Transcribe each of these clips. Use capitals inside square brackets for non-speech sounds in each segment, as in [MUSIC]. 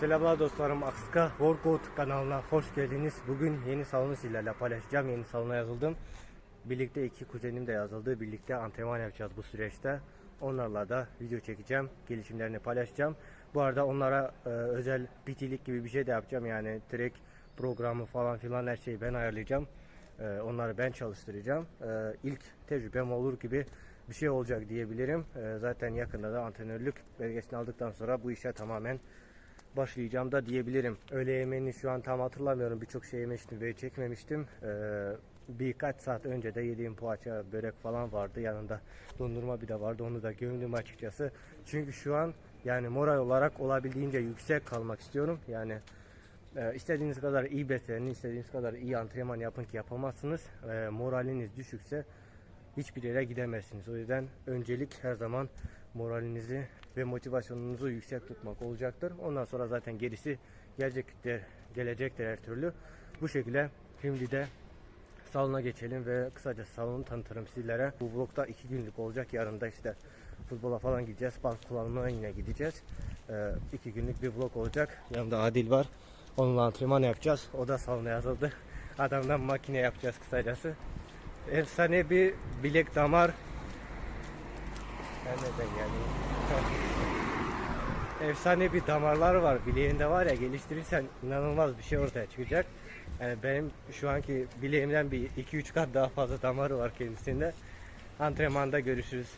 Selamlar dostlarım. Akska Workout kanalına hoş geldiniz. Bugün yeni salonu sizlerle paylaşacağım. Yeni salona yazıldım. Birlikte iki kuzenim de yazıldı. Birlikte antrenman yapacağız bu süreçte. Onlarla da video çekeceğim. Gelişimlerini paylaşacağım. Bu arada onlara e, özel bitilik gibi bir şey de yapacağım. Yani direkt programı falan filan her şeyi ben ayarlayacağım. E, onları ben çalıştıracağım. E, ilk tecrübem olur gibi bir şey olacak diyebilirim. E, zaten yakında da antrenörlük belgesini aldıktan sonra bu işe tamamen başlayacağım da diyebilirim. Öğle yemeğini şu an tam hatırlamıyorum. Birçok şey yemiştim ve çekmemiştim. Ee, birkaç saat önce de yediğim poğaça, börek falan vardı. Yanında dondurma bir de vardı. Onu da gömdüm açıkçası. Çünkü şu an yani moral olarak olabildiğince yüksek kalmak istiyorum. Yani e, istediğiniz kadar iyi beslenin, istediğiniz kadar iyi antrenman yapın ki yapamazsınız. E, moraliniz düşükse hiçbir yere gidemezsiniz. O yüzden öncelik her zaman moralinizi ve motivasyonunuzu yüksek tutmak olacaktır. Ondan sonra zaten gerisi gelecektir, gelecektir her türlü. Bu şekilde şimdi de salona geçelim ve kısaca salonu tanıtırım sizlere. Bu vlogda iki günlük olacak. Yarın da işte futbola falan gideceğiz. Park kullanımına yine gideceğiz. Ee, iki günlük bir vlog olacak. Yanımda Adil var. Onunla antrenman yapacağız. O da salona yazıldı. Adamdan makine yapacağız kısacası. Efsane bir bilek damar. Ben neden geldim? Efsane bir damarlar var. Bileğinde var ya geliştirirsen inanılmaz bir şey ortaya çıkacak. Yani benim şu anki bileğimden bir 2-3 kat daha fazla damarı var kendisinde. Antrenmanda görüşürüz.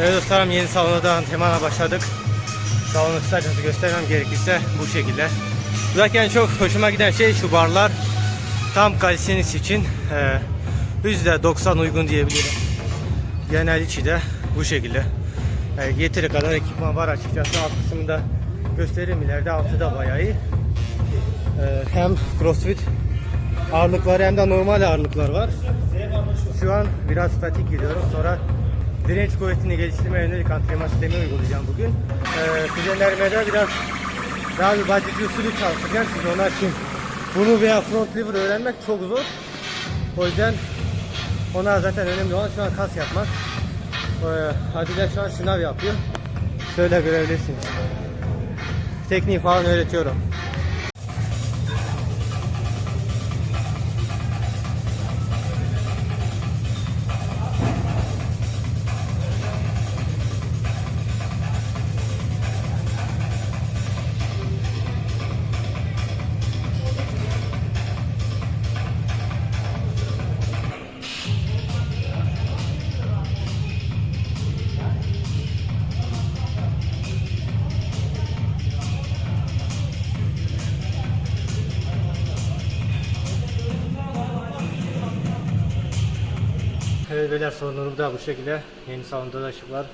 Evet dostlarım yeni salonda antrenmana başladık. Salonu kısacası göstermem gerekirse bu şekilde. Zaten çok hoşuma giden şey şu barlar. Tam kalistenis için e, %90 uygun diyebilirim. Genel içi de bu şekilde. E, yeteri kadar ekipman var açıkçası. Alt kısmında gösteririm ileride. Altı da bayağı iyi. E, hem crossfit ağırlıkları hem de normal ağırlıklar var. Şu an biraz statik gidiyorum. Sonra direnç kuvvetini geliştirmeye yönelik antrenman sistemi uygulayacağım bugün. Ee, kuzenlerime de biraz daha bir bacıcı usulü çalışacağım. Çünkü onlar için bunu veya front lever öğrenmek çok zor. O yüzden onlar zaten önemli olan şu an kas yapmak. Ee, Adile şu an sınav yapıyor. Şöyle görebilirsiniz. Tekniği falan öğretiyorum. Beyler salonum da bu şekilde. Yeni salonda da ışık var.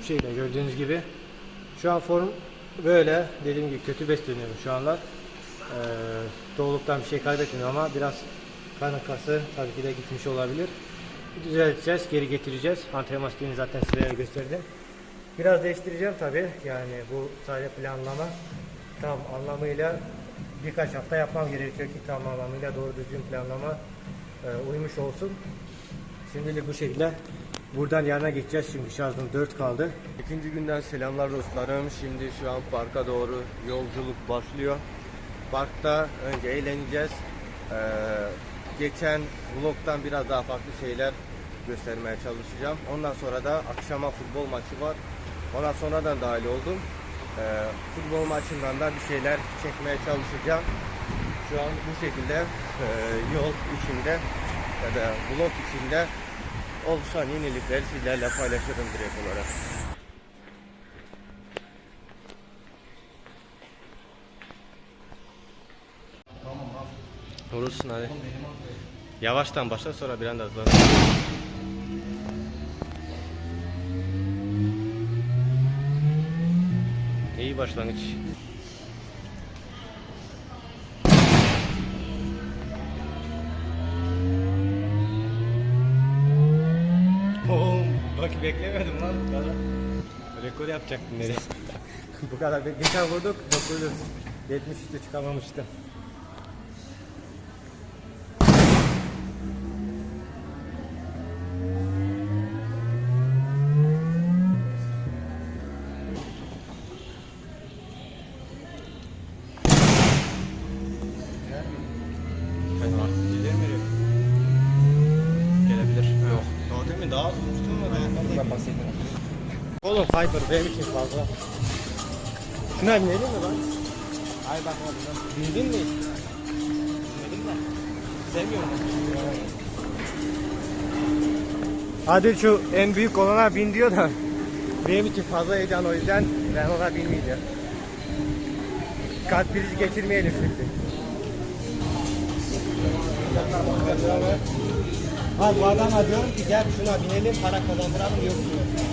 Bu şekilde gördüğünüz gibi. Şu an form böyle. Dediğim gibi kötü besleniyorum şu anlar. Ee, doğuluktan bir şey kaybetmiyorum ama biraz kan akası tabii ki de gitmiş olabilir. Düzelteceğiz, geri getireceğiz. Antrenman stilini zaten sizlere gösterdim. Biraz değiştireceğim tabii. Yani bu sadece planlama tam anlamıyla birkaç hafta yapmam gerekiyor ki tam anlamıyla doğru düzgün planlama e, uymuş olsun. Şimdilik bu şekilde. Buradan yarına geçeceğiz şimdi şarjım 4 kaldı. İkinci günden selamlar dostlarım. Şimdi şu an parka doğru yolculuk başlıyor. Parkta önce eğleneceğiz. Ee, geçen vlogtan biraz daha farklı şeyler göstermeye çalışacağım. Ondan sonra da akşama futbol maçı var. Ona sonradan dahil oldum. Ee, futbol maçından da bir şeyler çekmeye çalışacağım. Şu an bu şekilde e, yol içinde ya da vlog içinde oluşan yenilikleri sizlerle paylaşırım direkt olarak. Vurursun hadi. Yavaştan başla sonra bir anda hızlan. İyi başlangıç. Beklemedim lan bu kadar. Rekor yapacaktım nereye? Bu kadar. Geçen vurduk 970 üstü çıkamamıştım. Fiber benim için fazla. Şuna binelim mi lan? Ay bak. Bindin mi? Dedim de. Sevmiyorum. Adil şu en büyük olana bin diyor da benim için fazla heyecan o yüzden ben ona binmeyeceğim. Kalp krizi geçirmeyelim şimdi. Abi bu adama diyorum ki gel şuna binelim para kazandıralım yok diyor.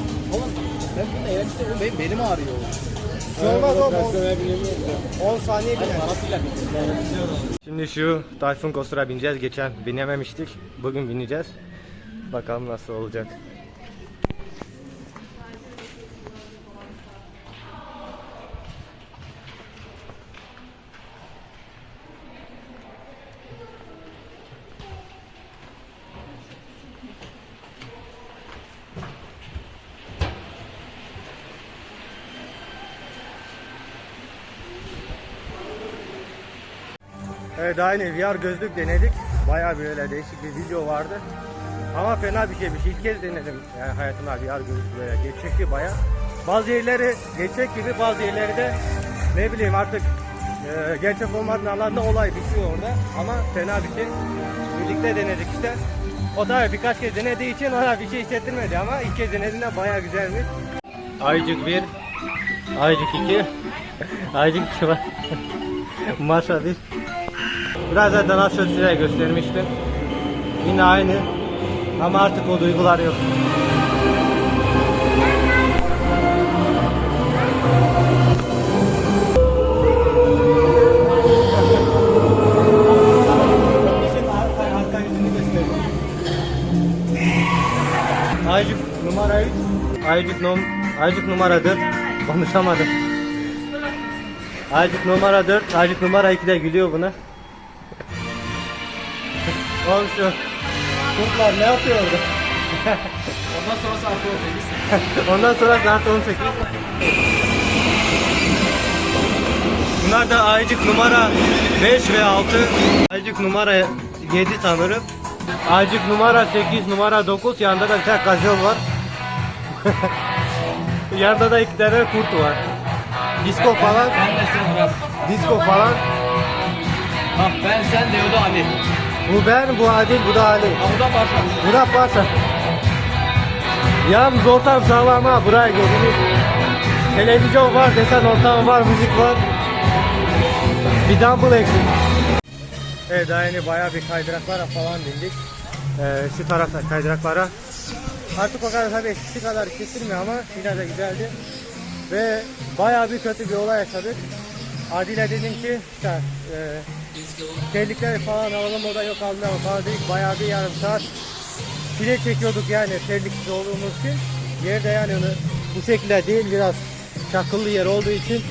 Bunu eğer benim belim ağrıyor. Olmaz bilemiyorum. 10 saniye biner. parasıyla. Şimdi şu Tayfun Coaster'a bineceğiz. Geçen binememiştik. Bugün bineceğiz. Bakalım nasıl olacak. Evet aynı VR gözlük denedik. Bayağı böyle değişik bir video vardı. Ama fena bir şeymiş. İlk kez denedim yani hayatımda VR gözlük böyle geçecekti bayağı. Bazı yerleri geçecek gibi bazı yerleri de ne bileyim artık e, gerçek olmadığını anlamda olay bitiyor orada. Ama fena bir şey. Birlikte denedik işte. O da birkaç kez denediği için ona bir şey hissettirmedi ama ilk kez denediğinde bayağı güzelmiş. Aycık 1, Aycık 2, Aycık 2 var. [LAUGHS] Maşa 1. Biraz da daha size göstermiştim. Yine aynı. Ama artık o duygular yok. Aycık numara 3. Aycık, num Aycık numara 4. Konuşamadım. Aycık numara 4. Aycık numara 2 de gülüyor buna. Oğlum şu kurtlar ne yapıyor orada? [LAUGHS] Ondan sonra saat 18. Ondan sonra saat 18. Bunlar da aycık numara 5 ve 6. Aycık numara 7 sanırım. Aycık numara 8, numara 9. Yanında da bir tane gazol var. [LAUGHS] Yanında da iki tane kurt var. Disco falan. Ben sen biraz. Disco falan. Bak ben sen de o da Ali. Bu ben, bu Adil, bu da Ali. Başka. Bu da varsa. Yalnız ortam sağlam ha buraya gelin. Televizyon var desen ortam var, müzik var. Bir dumbbell eksik. Evet daha yeni bayağı bir kaydıraklara falan bindik. Ee, şu tarafta kaydıraklara. Artık o kadar tabii eskisi kadar kesilmiyor ama yine de güzeldi. Ve bayağı bir kötü bir olay yaşadık. Adile dedim ki işte, e, terlikleri falan alalım o da yok almayalım falan dedik. Bayağı bir yarım saat file çekiyorduk yani terliksiz olduğumuz için. Yerde yani onu bu şekilde değil biraz çakıllı yer olduğu için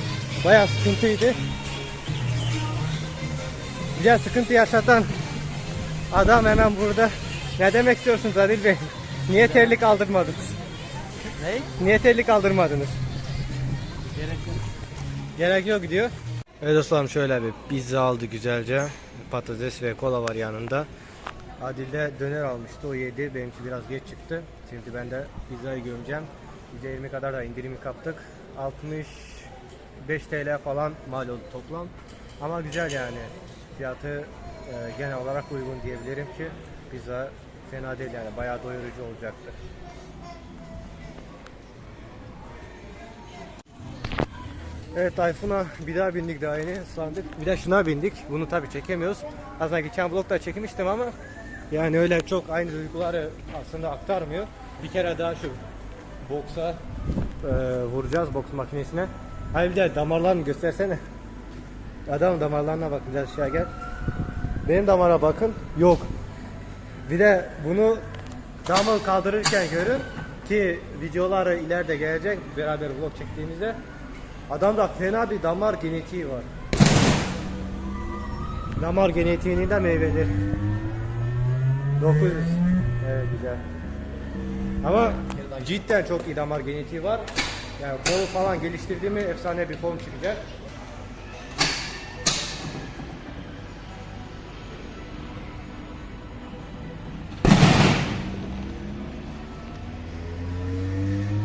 bayağı sıkıntıydı. Bize sıkıntı yaşatan adam hemen burada. Ne demek istiyorsunuz Adil Bey? Niye terlik aldırmadınız? Ne? Niye terlik aldırmadınız? Gerek yok. Gerek yok diyor. Evet dostlarım şöyle bir pizza aldı güzelce. Patates ve kola var yanında. Adil de döner almıştı o yedi. Benimki biraz geç çıktı. Şimdi ben de pizzayı gömeceğim. %20 kadar da indirim kaptık. 65 TL falan mal oldu toplam. Ama güzel yani. Fiyatı e, genel olarak uygun diyebilirim ki pizza fena değil yani bayağı doyurucu olacaktır. Evet Tayfun'a bir daha bindik daha yeni ıslandık. Bir de şuna bindik. Bunu tabi çekemiyoruz. Aslında geçen vlogda çekmiştim ama yani öyle çok aynı duyguları aslında aktarmıyor. Bir kere daha şu boksa e, vuracağız boks makinesine. Hayır bir de damarlarını göstersene. Adam damarlarına bak biraz aşağı gel. Benim damara bakın. Yok. Bir de bunu damar kaldırırken görün ki videoları ileride gelecek beraber vlog çektiğimizde adamda fena bir damar genetiği var. Damar genetiğinin de meyvedir. 900. Evet güzel. Ama cidden çok iyi damar genetiği var. Yani kolu falan geliştirdiğimi efsane bir form çıkacak.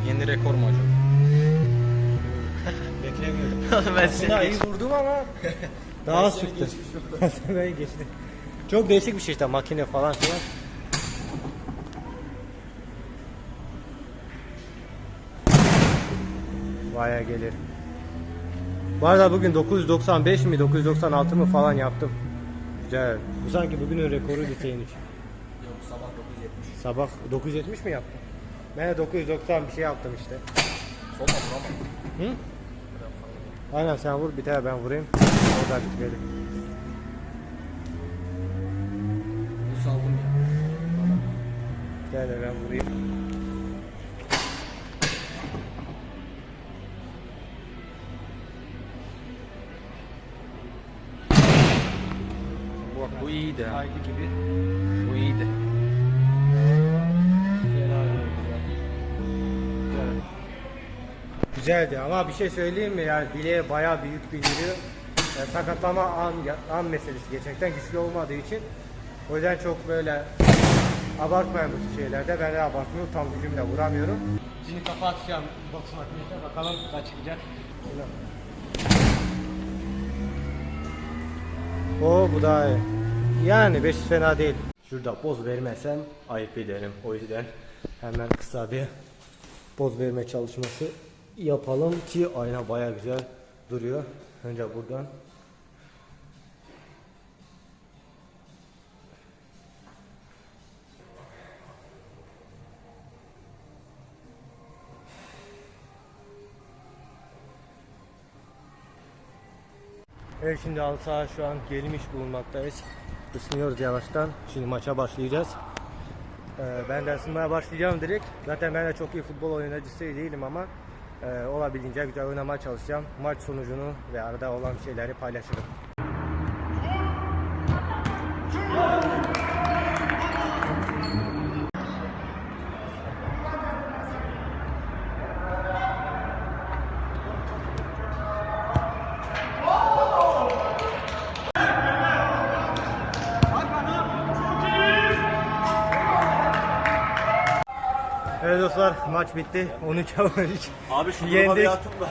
Yeni rekor mu acaba? Beklemiyordum. [LAUGHS] ben Aslında iyi vurdum ama [LAUGHS] daha az çıktı. [LAUGHS] ben geçtim. Çok değişik bir şey işte makine falan filan. Vaya gelir. Bu arada bugün 995 mi 996 mı falan yaptım. Güzel. Bu sanki bugünün rekoru için. Yok sabah 9.70. Sabah 970 mi yaptın? Ben de 990 bir şey yaptım işte. Solma vuramam. Hı? Aynen sen vur bir tane ben vurayım. Orada bitirelim. Bu saldım ya. Bir tane de ben vurayım. Bu, bu iyiydi ha. Haydi gibi. Bu iyiydi. Güzeldi ama bir şey söyleyeyim mi yani bileğe bayağı büyük bindiriyor. Yani sakatlama an, an meselesi gerçekten güçlü olmadığı için. O yüzden çok böyle abartmayın bu şeylerde. Ben de abartmıyorum tam gücümle vuramıyorum. Şimdi kafa atacağım boks makinesine bakalım kaç çıkacak. O bu daha iyi. Yani 5 fena değil. Şurada poz vermesem ayıp ederim. O yüzden hemen kısa bir poz verme çalışması yapalım ki ayna baya güzel duruyor. Önce buradan Evet şimdi saha şu an gelmiş bulunmaktayız. Isınıyoruz yavaştan. Şimdi maça başlayacağız. Ee, ben de ısınmaya başlayacağım direkt. Zaten ben de çok iyi futbol oynayıcısı değilim ama olabildiğince güzel oynamaya çalışacağım. Maç sonucunu ve arada olan şeyleri paylaşırım. Dostlar maç bitti. 13 13. Abi şu Yendik. bir atın da.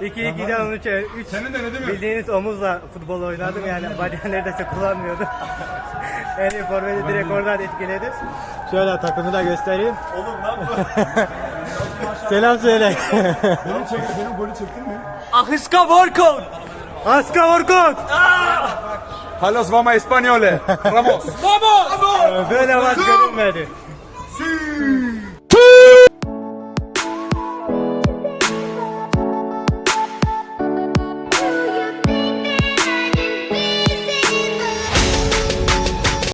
2-2'den 13'e 3. Senin de ne mi? Bildiğiniz omuzla futbol oynadım yani bacağını neredeyse kullanmıyordum. [LAUGHS] en iyi forveti direkt oradan etkiledi. Şöyle takımı da göstereyim. Oğlum lan [LAUGHS] bu. Selam söyle. benim, çek, benim golü çektin mi? Ahiska Workout! Aska Orkut. Halos vama españole. Ramos. Vamos! Böyle maç görünmedi.